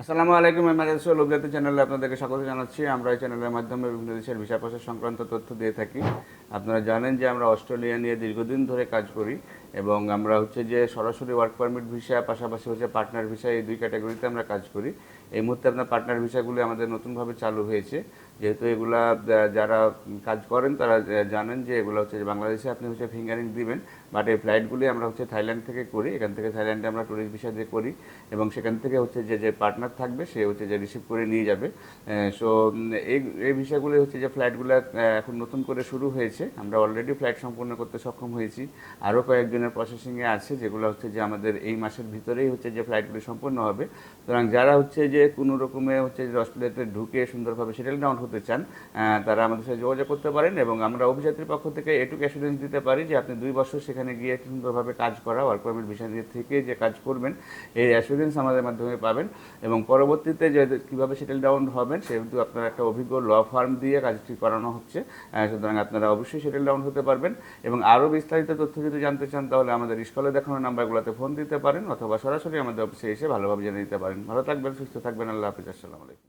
আসসালামু আলাইকুম এমআরএস লোকজাতি চ্যানেলে আপনাদেরকে স্বাগত জানাচ্ছি। আমরা এই চ্যানেলের মাধ্যমে বিভিন্ন দেশের ভিসা প্রসেস সংক্রান্ত তথ্য দিয়ে থাকি। আপনারা জানেন যে আমরা অস্ট্রেলিয়া নিয়ে দীর্ঘদিন ধরে কাজ করি এবং আমরা হচ্ছে যে সরাসরি ওয়ার্ক পারমিট ভিসা পাশাপাশি হচ্ছে পার্টনার ভিসা এই দুই ক্যাটাগরিতে আমরা কাজ করি। এই মুহূর্তে আপনার পার্টনার ভিসাগুলি আমাদের নতুনভাবে চালু হয়েছে। যেহেতু এগুলা যারা কাজ করেন তারা জানেন যে এগুলো হচ্ছে বাংলাদেশে আপনি হচ্ছে ফিঙ্গারিং দিবেন বাট এই ফ্লাইটগুলি আমরা হচ্ছে থাইল্যান্ড থেকে করি। এখান থেকে থাইল্যান্ডে আমরা ট্যুরিস্ট ভিসা দিয়ে করি এবং সেখান থেকে হচ্ছে যে যে পার্টনার থাকবে সে হচ্ছে যে রিসিভ করে নিয়ে যাবে। সো এই এই ভিসাগুলি হচ্ছে যে ফ্লাইটগুলো এখন নতুন করে শুরু হয়েছে। আমরা অলরেডি ফ্লাইট সম্পূর্ণ করতে সক্ষম হয়েছি। আরও কয়েকজনের প্রসেসিংয়ে আছে, যেগুলো হচ্ছে যে আমাদের এই মাসের ভিতরেই হচ্ছে যে ফ্লাইটগুলি সম্পূর্ণ হবে। সুতরাং যারা হচ্ছে যে কোনো রকমে হচ্ছে অস্ট্রেলিয়াতে ঢুকে সুন্দরভাবে সেটেল ডাউন হতে চান তারা আমাদের সাথে যোগাযোগ করতে পারেন এবং আমরা অভিযাত্রীর পক্ষ থেকে এটুকু অ্যাসুরেন্স দিতে পারি যে আপনি দুই বছর সেখানে গিয়ে সুন্দরভাবে কাজ করা ওয়ার্ক পারমিট বিষয় দিয়ে থেকে যে কাজ করবেন, এই অ্যাসুরেন্স আমাদের মাধ্যমে পাবেন। এবং পরবর্তীতে যে কীভাবে সেটেল ডাউন হবেন, সেহেতু আপনার একটা অভিজ্ঞ ল ফার্ম দিয়ে কাজটি করানো হচ্ছে। সুতরাং আপনারা অবশ্যই সেটেল ডাউন হতে পারবেন। এবং আরও বিস্তারিত তথ্য যদি জানতে চান, তাহলে আমাদের স্কলে দেখানো নাম্বারগুলোতে ফোন দিতে পারেন অথবা সরাসরি আমাদের অফিসে এসে ভালোভাবে জেনে নিতে পারেন। ভালো থাকবেন, সুস্থ থাকবেন, আল্লাহ হাফিজ, আসসালামু আলাইকুম।